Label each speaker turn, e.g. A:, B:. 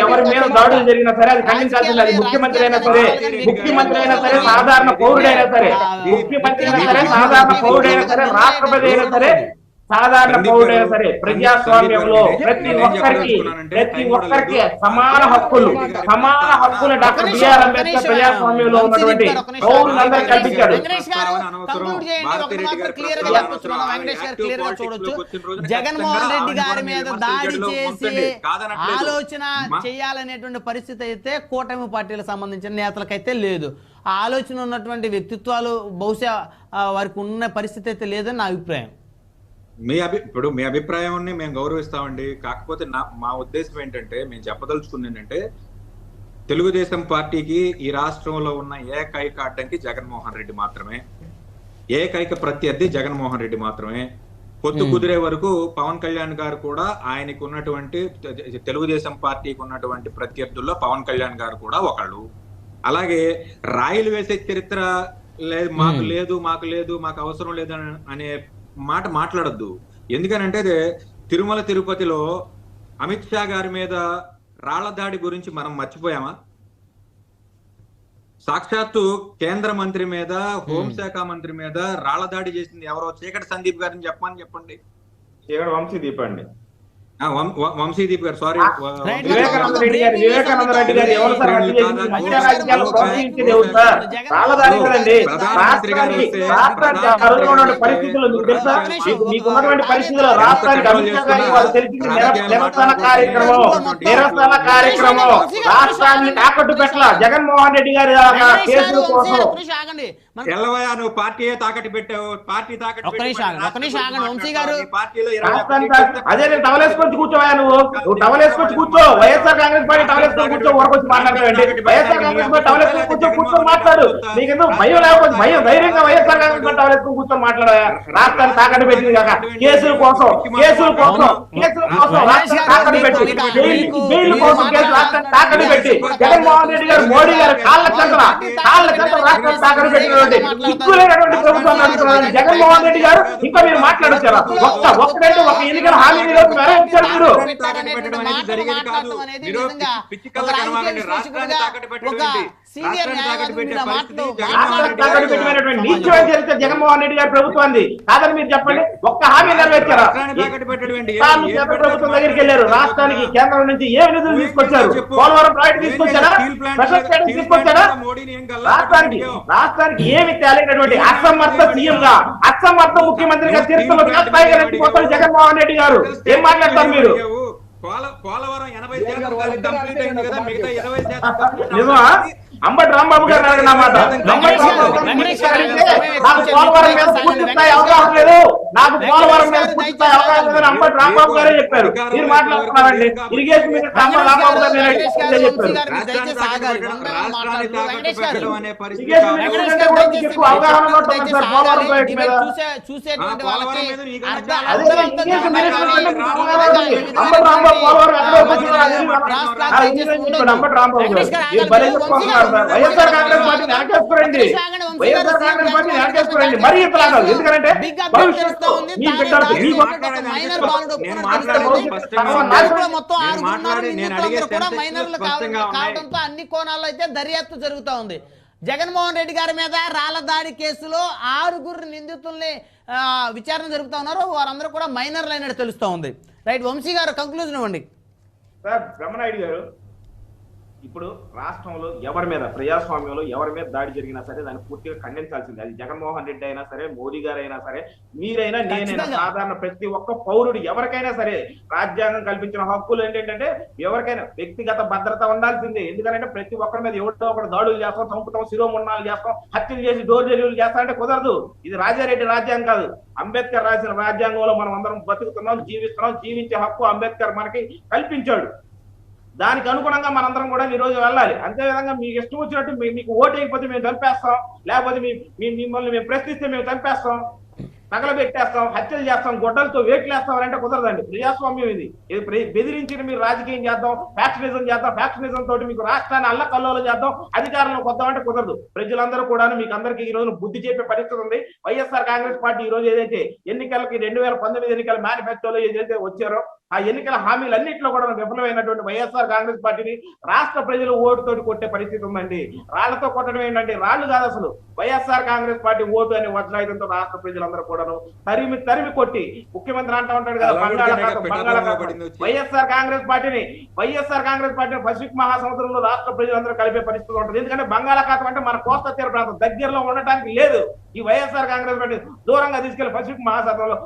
A: ఎవరు
B: మీద దాడులు జరిగినా సరే అది ఖండించాల్సింది. అది ముఖ్యమంత్రి అయినా సరే ముఖ్యమంత్రి అయినా సరే సాధారణ పౌరుడైనా సరే ముఖ్యమంత్రి అయినా సరే సాధారణ పౌరుడైనా సరే రాష్ట్రపతి అయినా సరే సాధారణ పౌరుడైనా సరే ప్రజాస్వామ్యంలో ప్రతి ఒక్కరికి ప్రతి ఒక్కరికి సమాన హక్కులు సమాన హక్కులు డాక్టర్ బిఆర్ అంబేద్కర్ ప్రజాస్వామ్యంలో ఉన్నటువంటి పౌరులందరూ కల్పించారు
A: జగన్మోహన్ రెడ్డి గారి మీద దాడి చేసి ఆలోచన చేయాలనేటువంటి పరిస్థితి అయితే కూటమి పార్టీలకు సంబంధించిన నేతలకైతే లేదు. ఆ ఆలోచన ఉన్నటువంటి వ్యక్తిత్వాలు బహుశా వారికి ఉన్న పరిస్థితి అయితే లేదని నా అభిప్రాయం.
C: మీ అభి ఇప్పుడు మీ అభిప్రాయాన్ని మేము గౌరవిస్తామండి. కాకపోతే నా మా ఉద్దేశం ఏంటంటే మేము చెప్పదలుచుకుంది ఏంటంటే తెలుగుదేశం పార్టీకి ఈ రాష్ట్రంలో ఉన్న ఏకైక అడ్డంకి జగన్మోహన్ రెడ్డి మాత్రమే. ఏకైక ప్రత్యర్థి జగన్మోహన్ రెడ్డి మాత్రమే. పొత్తు కుదిరే వరకు పవన్ కళ్యాణ్ గారు కూడా ఆయనకు ఉన్నటువంటి తెలుగుదేశం పార్టీకి ఉన్నటువంటి ప్రత్యర్థుల్లో పవన్ కళ్యాణ్ గారు కూడా ఒకళ్ళు. అలాగే రాయిలు వేసే చరిత్ర లేదు మాకు. లేదు మాకు లేదు మాకు అవసరం లేదు అనే మాట మాట్లాడొద్దు. ఎందుకనంటే అదే తిరుమల తిరుపతిలో అమిత్ షా గారి మీద రాళ్ళ దాడి గురించి మనం మర్చిపోయామా? సాక్షాత్తు కేంద్ర మంత్రి మీద హోంశాఖ మంత్రి మీద రాళ్ళ దాడి చేసింది ఎవరో చీకటి సందీప్ గారిని చెప్పమని చెప్పండి.
B: చీకటి వంశీ దీపండి.
C: వంశీదీప్ గారు సారీ
A: Right.
B: వివేకానంద రెడ్డి గారు. వివేకానంద రెడ్డి ఎవరు సార్? మీకు తెలుసా? మీకు- ఉన్నటువంటి పరిస్థితుల్లో రాష్ట్రానికి అమిత్ వాళ్ళు నిరసన కార్యక్రమం. నిరసన కార్యక్రమం. రాష్ట్రాన్ని తాకట్టు పెట్టల. జగన్మోహన్ రెడ్డి గారి కేసుల కోసం
C: నువ్వు పార్టీ తాకట్టు పెట్టావు. పార్టీ తాకట్టు
A: ఒక్క నిమిషం ఆగండి, ఒక్క నిమిషం ఆగండి, వంశీ గారు.
C: నీ పార్టీలో ఇరవై ఒక్క
B: రాష్ట్రానికి
C: సీట్లు
B: అదే నేను టవలేసుకొచ్చి కూర్చోవా నువ్వు నువ్వు కూర్చో. వైఎస్ఆర్ కాంగ్రెస్ పార్టీ కూర్చో మాట్లాడతావండి వైఎస్ఆర్ కాంగ్రెస్ పార్టీ టవలేసుకొని కూర్చో కూర్చొని మాట్లాడు. నీకెందుకు భయం లేకపోతే భయం? ధైర్యంగా వైఎస్ఆర్ కాంగ్రెస్ పార్టీ కూర్చొని మాట్లాడా రాష్ట్రాన్ని తాకట్టు పెట్టింది కాక. కేసుల కోసం కేసుల కోసం కేసుల కోసం రాష్ట్రాన్ని తాకట్టు పెట్టి జైలు- జైలు కోసం కేసు రాష్ట్రాన్ని తాకట్టు పెట్టి జగన్మోహన్ రెడ్డి గారు మోడీ గారు కాళ్ళ చెంతల కాళ్ళ చెంతల రాష్ట్రాన్ని తాకట్టు ప్రభుత్వం జగన్మోహన్ రెడ్డి గారు ఇంకా మీరు మాట్లాడొచ్చారా? ఒక్క ఒక్కటంటే ఒక ఎన్నికల నెరవేర్చారు మీరు
C: జగన్మోహన్ రెడ్డి గారి
B: ప్రభుత్వాన్ని. కాదని మీరు చెప్పండి. ఒక్క హామీ ప్రభుత్వం? దగ్గరికి వెళ్ళారు. రాష్ట్రానికి కేంద్రం నుంచి ఏ నిధులు తీసుకొచ్చారు. పోలవరం ప్రాజెక్ట్ తీసుకొచ్చారా? స్పెషల్ స్టేటస్ తీసుకొచ్చారా?
C: ప్లాంట్ మోడీని ఏం గల్లా?
B: రాష్ట్రానికి? రాష్ట్రానికి ఏమి తేలినటువంటి అసమర్థ సీఎం గా అసమర్థ ముఖ్యమంత్రిగా జగన్మోహన్ రెడ్డి గారు. ఏం మాట్లాడతారు మీరు?
C: పోల- పోలవరం ఎనభై శాతం కంప్లీట్ అయింది కదా? మిగతా ఇరవై శాతం కంప్లీట్
B: నిజమా?
C: అవ్వాలి.
B: అంబటి రాంబాబు గారు అడగండి నా మాట పోలవరం మీద పూర్తి స్థాయి అవగాహన లేదు. నాకు పోలవరం మీద పూర్తి అవగాహన లేదని అంబటి రాంబాబు గారే చెప్పారు. మీరు మాట్లాడుతున్నారండి. ఇరిగేషన్ మీద అంబటి రాంబాబు గారు. వైఎస్ఆర్ కాంగ్రెస్ పార్టీ వెనకేసుకోరండి వైఎస్ఆర్ కాంగ్రెస్ పార్టీ వెనకేసుకోరండి మరీ ఎందుకంటే
A: బిగ్ ఉంది. మైనర్ బాలుడు మొత్తం ఆరుగురు కూడా మైనర్లు. కావడంతో అన్ని కోణాల్లో అయితే దర్యాప్తు జరుగుతా ఉంది. జగన్మోహన్ రెడ్డి గారి మీద రాళ్ళ దాడి కేసులో ఆరుగురు నిందితుల్ని ఆ, విచారణ జరుపుతా ఉన్నారు. వారందరూ కూడా మైనర్లు అయినట్టు తెలుస్తా ఉంది. రైట్ వంశీ గారు కంక్లూజన్ ఇవ్వండి.
B: సార్ బ్రహ్మనాయుడు గారు ఇప్పుడు రాష్ట్రంలో ఎవరి మీద ప్రజాస్వామ్యంలో ఎవరి మీద దాడి జరిగినా సరే దాన్ని పూర్తిగా ఖండించాల్సిందే. అది జగన్మోహన్ రెడ్డి అయినా సరే మోదీ గారు అయినా సరే మీరైనా నేనైనా. సాధారణ ప్రతి ఒక్క పౌరుడు ఎవరికైనా సరే రాజ్యాంగం కల్పించిన హక్కులు ఏంటంటే ఎవరికైనా వ్యక్తిగత భద్రత ఉండాల్సిందే. ఎందుకంటే ప్రతి ఒక్కరి మీద ఎవరితో ఒకటి దాడులు చేస్తాం చంపుతాం శిరోమున్నాలు చేస్తాం హత్యలు చేసి డోర్ డెలివరీలు చేస్తామంటే కుదరదు. ఇది రాజారెడ్డి రాజ్యాంగం కాదు. అంబేద్కర్ రాసిన రాజ్యాంగంలో మనం అందరం బతుకుతున్నాం జీవిస్తున్నాం జీవించే హక్కు అంబేద్కర్ మనకి కల్పించాడు. దానికి అనుగుణంగా మనందరం కూడా ఈ రోజు వెళ్ళాలి. అంతేవిధంగా మీకు ఇష్టం వచ్చినట్టు మీకు ఓటు అయిపోతే మేము చంపేస్తాం. లేకపోతే మీ మిమ్మల్ని మేము ప్రశ్నిస్తే మేము చంపేస్తాం. తగలబెట్టేస్తాం హత్యలు చేస్తాం గొడ్డలతో వేట్లు వేస్తాం అంటే కుదరదండి. ప్రజాస్వామ్యం ఇది. ఇది ప్ర- బెదిరించి మీరు రాజకీయం చేద్దాం ఫ్యాక్షనిజం చేద్దాం ఫ్యాక్షనిజం తోటి మీకు రాష్ట్రాన్ని అల్ల కల్లోలు చేద్దాం అధికారంలో కొద్దాం అంటే కుదరదు. ప్రజలందరూ కూడా మీకు అందరికీ ఈ రోజు బుద్ధి చెప్పే పరిస్థితి ఉంది. వైఎస్ఆర్ కాంగ్రెస్ పార్టీ ఈ రోజు ఏదైతే ఎన్నికలకి రెండు వేల పంతొమ్మిది ఎన్నికల మేనిఫెస్టోలో ఏదైతే వచ్చారో ఆ ఎన్నికల హామీలన్నింటిలో కూడా విఫలమైనటువంటి వైఎస్ఆర్ కాంగ్రెస్ పార్టీని రాష్ట్ర ప్రజలు ఓటుతోటి కొట్టే పరిస్థితి ఉందండి. రాళ్ళతో కొట్టడం ఏంటంటే రాళ్ళు కాదు అసలు. వైఎస్ఆర్ కాంగ్రెస్ పార్టీ ఓటు అనే వజ్రాయుధంతో రాష్ట్ర ప్రజలందరూ కూడాను తరిమి తరిమి కొట్టి ముఖ్యమంత్రి అంటా ఉంటాడు కదా బంగాళాఖాతం బంగాళాఖాతం. వైఎస్ఆర్ కాంగ్రెస్ పార్టీని వైఎస్ఆర్ కాంగ్రెస్ పార్టీని పసిఫిక్ మహాసముద్రంలో రాష్ట్ర ప్రజలందరూ కలిపే పరిస్థితి ఉంటుంది. ఎందుకంటే బంగాళాఖాతం అంటే మన కోస్తా తీర ప్రాంతం దగ్గరలో ఉండటానికి లేదు. ఈ వైఎస్ఆర్ కాంగ్రెస్ పార్టీ దూరంగా తీసుకెళ్ళి పసిఫిక్ మహాసముద్రంలో